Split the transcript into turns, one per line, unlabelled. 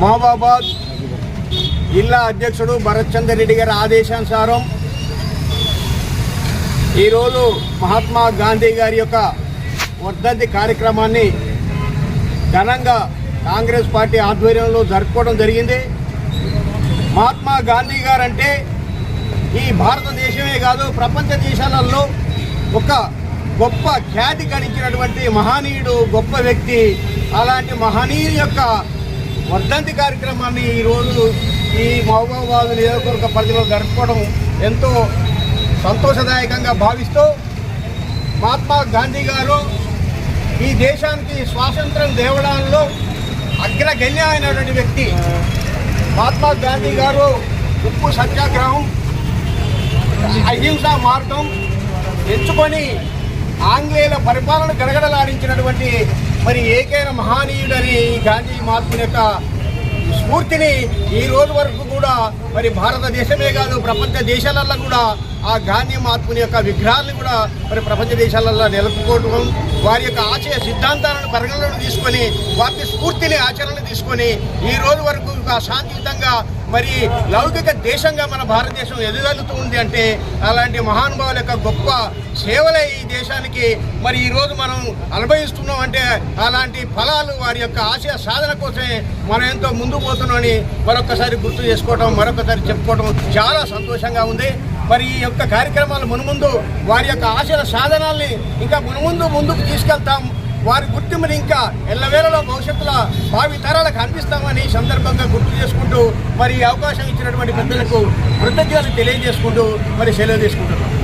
మహబాబాద్ జిల్లా అధ్యక్షుడు భరత్ చంద్ర రెడ్డి గారి ఆదేశానుసారం ఈరోజు మహాత్మా గాంధీ గారి యొక్క వర్ధంతి కార్యక్రమాన్ని ఘనంగా కాంగ్రెస్ పార్టీ ఆధ్వర్యంలో జరుపుకోవడం జరిగింది. మహాత్మా గాంధీ గారంటే ఈ భారతదేశమే కాదు ప్రపంచ దేశాలలో ఒక గొప్ప ఖ్యాతి గడించినటువంటి మహనీయుడు గొప్ప వ్యక్తి అలాంటి మహనీయుని యొక్క వర్ధంతి కార్యక్రమాన్ని ఈరోజు ఈ మహబూబాబాద్ నియోజకవర్గ పరిధిలో జరుపుకోవడం ఎంతో సంతోషదాయకంగా భావిస్తూ మహాత్మా గాంధీ గారు ఈ దేశానికి స్వాతంత్రం దేవడంలో అగ్రగణ్య అయినటువంటి వ్యక్తి. మహాత్మా గాంధీ గారు ఉప్పు సత్యాగ్రహం అహింసా మార్గం ఎంచుకొని ఆంగ్లేయుల పరిపాలన గడగడలాడించినటువంటి మరి ఏకైన మహానీయుడని ఈ గాంధీ మహాత్ముని యొక్క స్ఫూర్తిని ఈ రోజు వరకు కూడా మరి భారతదేశమే కాదు ప్రపంచ దేశాలలో కూడా ఆ గాంధీ మహాత్ముని యొక్క విగ్రహాలను కూడా మరి ప్రపంచ దేశాలలో నెలకొల్పుకోవడం వారి యొక్క ఆశయ సిద్ధాంతాలను పరిగణలోకి తీసుకొని వారి స్ఫూర్తిని ఆచరణ తీసుకొని ఈ రోజు వరకు శాంతియుతంగా మరి లౌకిక దేశంగా మన భారతదేశం ఎదుగలుగుతూ ఉంది అంటే అలాంటి మహానుభావుల యొక్క గొప్ప సేవలే ఈ దేశానికి. మరి ఈరోజు మనం అనుభవిస్తున్నాం అంటే అలాంటి ఫలాలు వారి యొక్క ఆశయ సాధన కోసమే మనం ఎంతో ముందు పోతున్నామని మరొకసారి గుర్తు చేసుకోవడం మరొకసారి చెప్పుకోవడం చాలా సంతోషంగా ఉంది. మరి ఈ యొక్క కార్యక్రమాలు మునుముందు వారి యొక్క ఆశల సాధనాల్ని ఇంకా మునుముందు ముందుకు తీసుకెళ్తాం. వారి గుర్తింపుని ఇంకా ఎల్లవేళలో భవిష్యత్తులో భావి తరాలకు అందిస్తామని సందర్భంగా గుర్తు చేసుకుంటూ మరి ఈ అవకాశం ఇచ్చినటువంటి పెద్దలకు కృతజ్ఞతలు తెలియజేసుకుంటూ మరి సెలవు తీసుకుంటున్నాం.